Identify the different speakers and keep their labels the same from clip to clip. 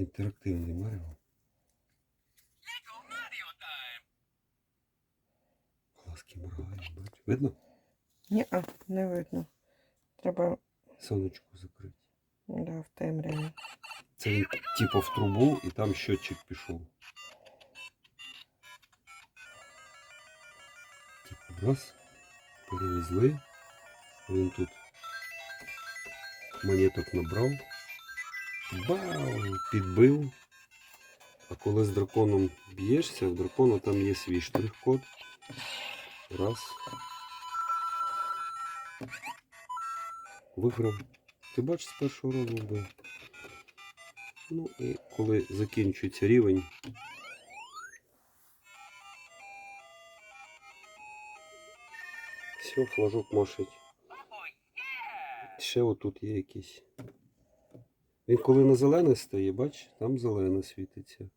Speaker 1: Інтерактивний Маріо. Глазки моргають, бач. Видно?
Speaker 2: Ні, а, не видно. Треба
Speaker 1: Сонечко закрити.
Speaker 2: да, в темряві.
Speaker 1: Це він типу в трубу і там щотчик пішов. Типу раз, перевезли. Він тут монеток набрав. Бау! Підбив. А коли з драконом б'єшся, в дракона там є свій штрих-код. Раз. Виграв. Ти бачиш, з першого разу вбив. Ну і коли закінчується рівень. Все, флажок машить. Ще отут є якийсь. Він коли на зелене стає, бач, там зелене світиться.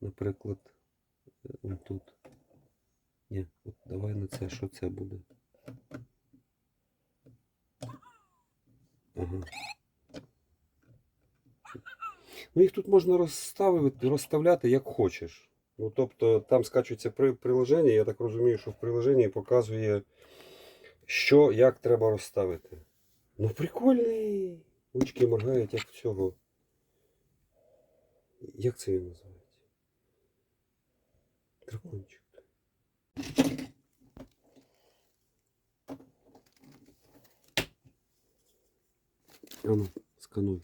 Speaker 1: Наприклад, е, тут. Ні, от давай на це, що це буде. Ага. Ну, їх тут можна розставити, розставляти як хочеш. Ну, тобто там скачується при, приложення, я так розумію, що в приложенні показує, що, як треба розставити. Ну, прикольний. Очки моргають, як в цього. Як це він називається? Дракончик. А ну, скануй.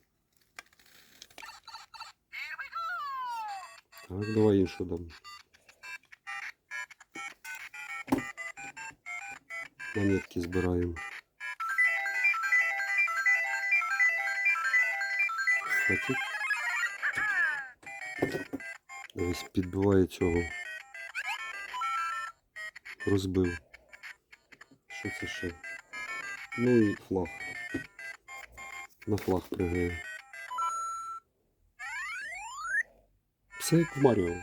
Speaker 1: Так, давай іншу дам. Монетки збираємо. Хватить. Ось підбиває цього. Розбив. Що це ще? Ну і флаг. На флаг пригає. Все як в Маріо.